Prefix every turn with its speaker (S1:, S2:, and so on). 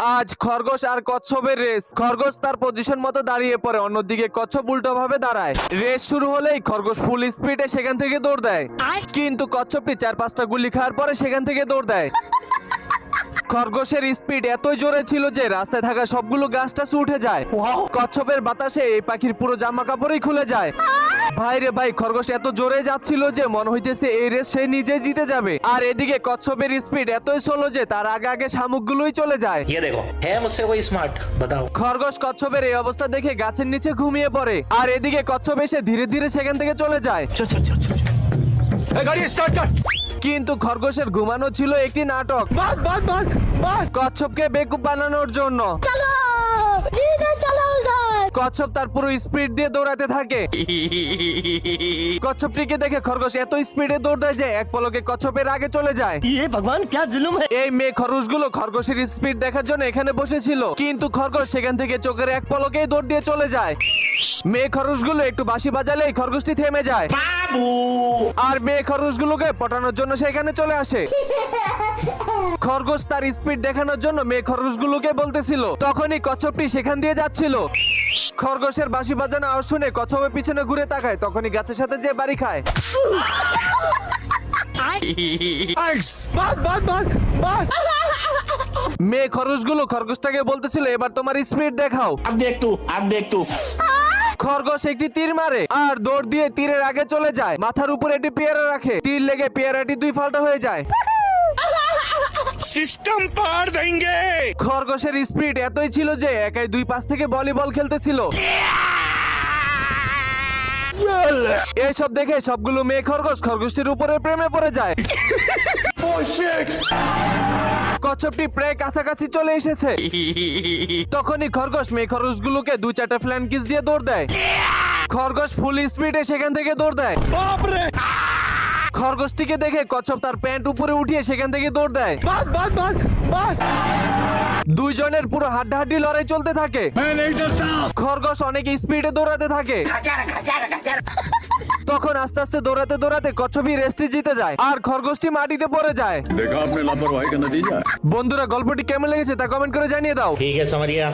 S1: আজ খরগোশ আর কচ্ছপের রেস। খরগোশ তার পজিশন মতো দাঁড়িয়ে পড়ে অন্যদিকে কচ্ছপ উল্টো ভাবে দাঁড়ায়। রেস শুরু হলেই খরগোশ ফুল স্পিডে সেখান থেকে দৌড় দেয়। কিন্তু কচ্ছপটি চার পাঁচটা গুলি খাওয়ার পরে সেখান থেকে দৌড় দেয়। খরগোশের স্পিড এতই জোরে ছিল যে রাস্তায় থাকা সবগুলো গাছ টাছ উঠে যায় কচ্ছপের বাতাসে এই পাখির পুরো জামা কাপড়ই খুলে যায় ভাই রে ভাই খরগোশ এত জোরে যাচ্ছিল যে মনে হইতেছে এই রেস সে নিজে জিতে যাবে আর এদিকে কচ্ছপের স্পিড এতই স্লো যে তার আগে আগে শামুকগুলোই চলে যায়
S2: ये देखो है मुझसे कोई स्मार्ट बताओ
S1: খরগোশ কচ্ছপের এই অবস্থা দেখে গাছের নিচে ঘুমিয়ে পড়ে আর এদিকে কচ্ছপ এসে ধীরে ধীরে সেখান থেকে চলে যায় কিন্তু খরগোশের ঘুমানো ছিল একটি নাটক। কচ্ছপকে বেকুব বানানোর জন্য।
S3: চলো।
S1: কচ্ছপ তার পুরো স্পিড দিয়ে দৌড়াতে থাকে। কচ্ছপটিকে দেখে খরগোশ এত স্পিডে দৌড় দেয় যে এক পলকে কচ্ছপের আগে চলে যায়।
S4: ইয়ে ভগবান ক্যা জুলুম হ্যায়?
S1: এই মেয়ে খরগোশগুলো খরগোশের স্পিড দেখার জন্য এখানে বসেছিল। কিন্তু খরগোশ সেখান থেকে চোখের এক পলকেই দৌড় দিয়ে চলে যায়। মেয়ে খরগোশগুলো একটু বাঁশি বাজালেই খরগোশটি থেমে যায়। আর মেয়ে খরগোশগুলোকে পটানোর জন্য সেখানে চলে আসে। খরগোশ তার স্পিড দেখানোর জন্য মেয়ে খরগোশগুলোকে বলতেছিল তখনই কচ্ছপটি সেখান দিয়ে যাচ্ছিল। খরগোশের বাঁশি বাজানো আওয়াজ শুনে কচ্ছপের পিছনে ঘুরে তাকায় তখনই গাছের সাথে যে বাড়ি খায়। মেয়ে খরগোশগুলো খরগোশটাকে বলতেছিল এবার তোমার স্পিড দেখাও।
S2: আপনি একটু আপনি একটু।
S1: খরগোশ একটি তীর মারে আর দৌড় দিয়ে তীরের আগে চলে যায়। মাথার উপরে একটি পেয়ারা রাখে। তীর লেগে পেয়ারাটি দুই ফালটা হয়ে যায়।
S5: সিস্টেম পার দেঙ্গে।
S1: খরগোশের স্পিড এতই ছিল যে একাই দুই পাশ থেকে ভলিবল খেলতেছিল। এইসব দেখে সবগুলো মেয়ে খরগোশ খরগোশটির উপরে প্রেমে পড়ে যায়। কচ্ছপটি প্রায় কাছাকাছি চলে এসেছে। তখনই খরগোশ মেয়ে খরগোশগুলোকে দু চারটা ফ্ল্যান কিস দিয়ে দৌড় দেয়। খরগোশ ফুল স্পিডে সেখান থেকে দৌড় দেয়।
S5: বাপরে!
S1: খরগোশটিকে দেখে কচ্ছপ তার প্যান্ট উপরে উঠিয়ে সেখান থেকে দৌড় দেয়। দুইজনের পুরো হাড্ডাহাড্ডি লড়াই চলতে থাকে। খরগোশ অনেক স্পিডে দৌড়াতে থাকে। তখন আস্তে আস্তে দৌড়াতে দৌড়াতে কচ্ছপি রেস্টি জিতে যায় আর খরগোশটি মাটিতে পড়ে যায়। বন্ধুরা গল্পটি কেমন লেগেছে তা কমেন্ট করে জানিয়ে দাও।
S2: ঠিক আছে